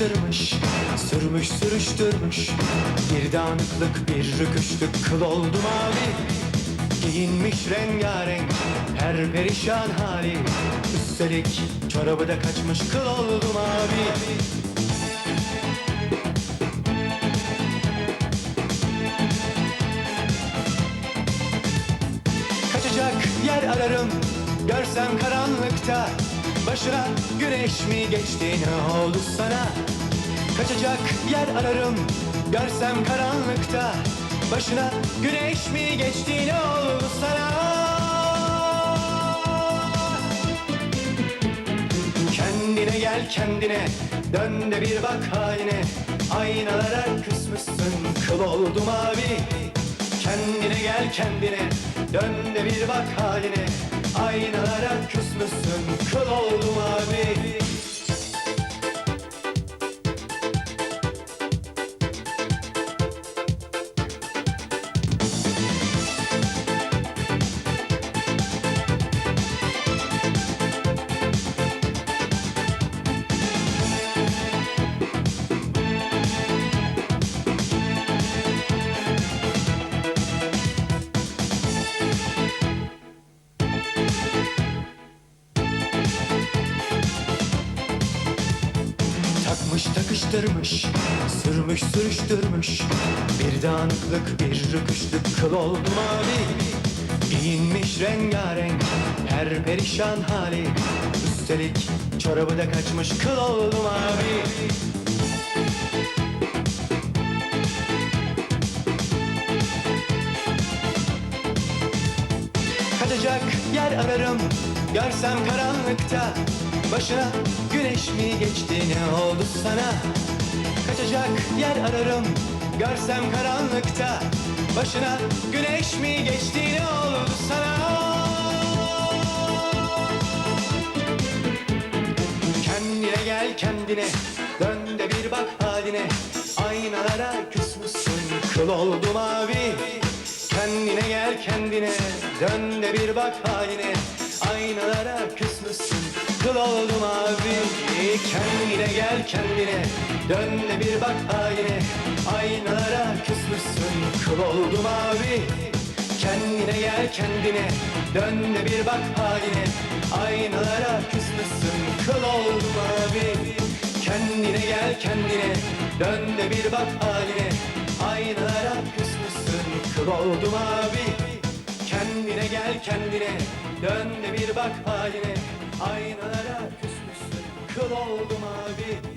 Sürmüş sürüştürmüş. Bir dağınıklık bir rüküşlük Kıl oldu mavi Giyinmiş rengarenk Her perişan hali. Üstelik çorabı da kaçmış Kıl oldu mavi Kaçacak yer ararım Görsem karanlıkta Başına güneş mi geçti ne oldu sana? Kaçacak yer ararım Görsem karanlıkta. Başına güneş mi geçti ne oldu sana? Kendine gel kendine Dön de bir bak haline. Aynalara küsmüşsün Kıl oldu mavi Kendine gel kendine Dön de bir bak haline Takıştırmış, sürmüş sürüştürmüş. Bir dağınıklık bir rüküşlük kıl oldu mavi. Giyinmiş rengarenk her perişan hali. Üstelik çorabı da kaçmış kıl oldu mavi. Kaçacak yer ararım Görsem karanlıkta Başına güneş mi geçti ne oldu sana? Kaçacak yer ararım Görsem karanlıkta. Başına güneş mi geçti ne oldu sana? Kendine gel kendine Dön de bir bak haline. Aynalara küsmüşsün Kıl oldu mavi. Kendine gel kendine Dön de bir bak haline. Aynalara küsmüşsün Kıl oldu mavi? Kendine gel kendine. Dön de bir bak haline. Aynalara küsmüşsün. Kıl oldu mavi. Kendine gel kendine. Dön de bir bak haline. Aynalara küsmüşsün. Kıl oldu mavi. Kendine gel kendine. Dön de bir bak haline. Aynalara küsmüşsün. Kıl oldu mavi. Kendine gel kendine. Dön de bir bak haline Aynalara küsmüşsün. Kıl oldu mavi